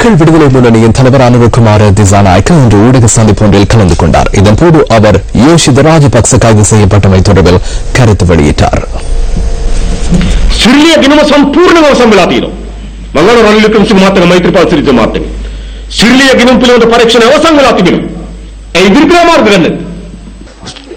மக்கள் விடுதலை முன்னணியின் தலைவர் அனுரகுமார திசாநாயக்க இன்று ஊடக சந்திப்பு ஒன்றில் கலந்து கொண்டார். இதன்போது அவர் யோஷித ராஜபக்ச கைது செய்யப்பட்டமை தொடர்பில் கருத்து வெளியிட்டார். ಸಿರಿಲಿಯ ಗಿನವಸಂ ಪೂರ್ಣವಸಂಗಳಾದೀನು ಮಂಗಳೂರಲ್ಲಿಕ್ಕೂ ಮಾತನ ಮೈತ್ರಿಪಾಲ್ ಸಿರಿಜ ಮಾತನೆ ಸಿರಿಲಿಯ ಗಿನಂಪಿಲ ಒಂದು ಪರೀಕ್ಷಣೆ ಅವಸಂಗಳಾತಿಗಿನು ಎದುರ್ಗ್ರಹ ಮಾರ್ಗಗಳನ್ನು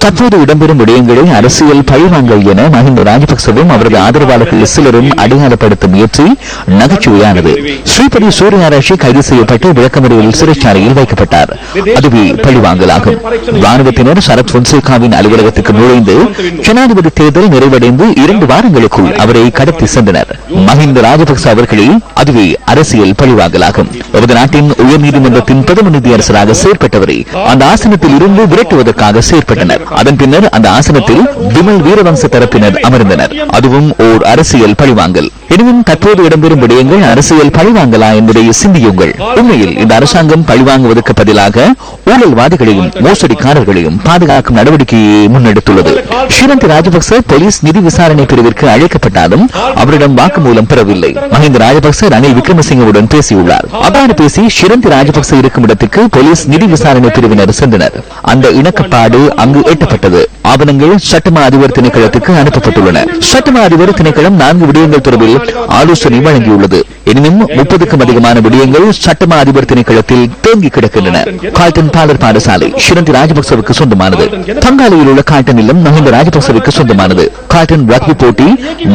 தற்போது இடம்பெறும் விடயங்களை அரசியல் பழிவாங்கல் என மஹிந்த ராஜபக்சவும் அவரது ஆதரவாளர்கள் சிலரும் அடையாளப்படுத்தும் முயற்சி நகைச்சுவையானது. ஸ்ரீபதி சூரியநாராயணி கைது செய்யப்பட்டு விளக்கமறியலில் சிறைச்சாலையில் வைக்கப்பட்டார். அதுவே பழிவாங்கலாகும். ராணுவத்தினர் சரத் பொன்சேகாவின் அலுவலகத்துக்கு நுழைந்து ஜனாதிபதி தேர்தல் நிறைவடைந்து இரண்டு வாரங்களுக்குள் அவரை கடத்தி சென்றனர். மஹிந்த ராஜபக்ச அவர்களே அதுவே அரசியல் பழிவாங்கலாகும். நமது நாட்டின் உயர்நீதிமன்றத்தின் பிரதம நீதியரசராக செயற்பட்டவரை அந்த ஆசனத்தில் இருந்து விரட்டுவதற்காக செயற்பட்டனர். அதன் பின்னர் அந்த ஆசனத்தில் விமல் வீரவம்ச தரப்பினர் அமர்ந்தனர். அதுவும் ஓர் அரசியல் பழிவாங்கல். எனினும் தற்போது இடம்பெறும் விடயங்கள் அரசியல் பழிவாங்கலா என்பதை சிந்தியுங்கள். உண்மையில் இந்த அரசாங்கம் பழிவாங்குவதற்கு பதிலாக ஊழல்வாதிகளையும் மோசடிக்காரர்களையும் பாதுகாக்கும் நடவடிக்கையை முன்னெடுத்துள்ளது. ஸ்ரீரந்த் ராஜபக்ச போலீஸ் நிதி விசாரணை பிரிவிற்கு அழைக்கப்பட்டாலும் அவரிடம் வாக்குமூலம் பெறவில்லை. மஹிந்த ராஜபக்ச ரணில் விக்ரமசிங்கவுடன் பேசியுள்ளார். அவ்வாறு பேசி ஷிரந்த் ராஜபக்ச இருக்கும் இடத்துக்கு போலீஸ் நிதி விசாரணை பிரிவினர் சென்றனர். அந்த இணக்கப்பாடு அங்கு எட்டப்பட்டது ஆவணங்கள் சட்டமா அதிபர் திணைக்களத்துக்கு அனுப்பப்பட்டுள்ளன. சட்டமா அதிபர் திணைக்களம் நான்கு விடயங்கள் தொடர்பில் ஆலோசனை வழங்கியுள்ளது. எனினும் முப்பதுக்கும் அதிகமான விடயங்கள் சட்டமா அதிபர் திணைக்களத்தில் தேங்கி கிடக்கின்றன. கால்டன் பாலர் பாடசாலை ஷிரந்தி ராஜபக்சவுக்கு சொந்தமானது. பங்காளியில் உள்ள கால்டன் இல்லம் மஹிந்த ராஜபக்சவுக்கு சொந்தமானது. கால்டன் ரக்பி போட்டி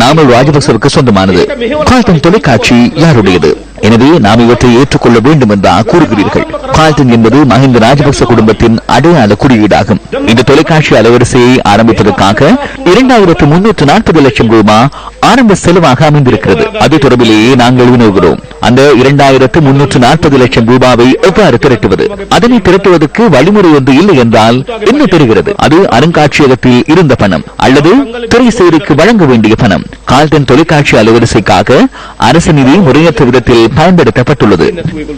நாமல் ராஜபக்சவுக்கு சொந்தமானது. கால்டன் தொலைக்காட்சி யாருடையது? எனவே நாம் இவற்றை ஏற்றுக்கொள்ள வேண்டும் என்றா கூறுகிறீர்கள். கால்டன் என்பது மஹிந்த ராஜபக்ச குடும்பத்தின் அடையாள குறியீடாகும். இந்த தொலைக்காட்சி அலைவரிசையை ஆரம்பிப்பதற்காக இரண்டாயிரத்து முன்னூற்று நாற்பது லட்சம் ரூபாய் ஆரம்ப செலவாக அமைந்திருக்கிறது. அது தொடர்பிலேயே நாங்கள் வினவுகிறோம் அந்த இரண்டாயிரத்து முன்னூற்று நாற்பது லட்சம் ரூபாவை எவ்வாறு திரட்டுவது? அதனை திரட்டுவதற்கு வழிமுறை ஒன்று இல்லை என்றால் என்ன பெறுகிறது? அது அருங்காட்சியகத்தில் இருந்த பணம் அல்லது திரைசேரிக்கு வழங்க வேண்டிய பணம். கால்டன் தொலைக்காட்சி அலுவரிசைக்காக அரசு நிதி முறையற்ற விதத்தில் பயன்படுத்தப்பட்டுள்ளது.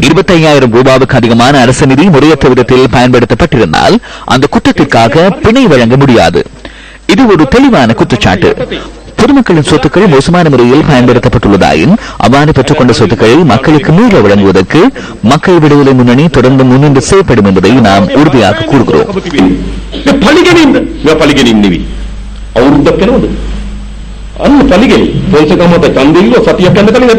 இருபத்தி ஐயாயிரம் ரூபாவுக்கு அதிகமான அரசு நிதி முறையற்ற விதத்தில் பயன்படுத்தப்பட்டிருந்தால் அந்த குற்றத்திற்காக பிணை வழங்க முடியாது. இது ஒரு தெளிவான குற்றச்சாட்டு. பொதுமக்களின் சொத்துக்கள் மோசமான முறையில் பயன்படுத்தப்பட்டுள்ளதாயும் அவ்வாறு பெற்றுக்கொண்ட சொத்துக்கள் மக்களுக்கு மீள வழங்குவதற்கு மக்கள் விடுதலை முன்னணி தொடர்ந்து முன்னின்று செய்யப்படும் என்பதை நாம் உறுதியாக கூறுகிறோம். ಅವ್ರದ್ದಕ್ಕೇನೋ ಅದು ಅಲ್ಲಿ ಪಲಿಗೆ ಪೋಲ್ಸಕ ಮತ್ತೆ ಕಂದಿಲ್ವ ಸತಿಯಕ್ಕೆ ಅಂತ ಕಲಿಗೆ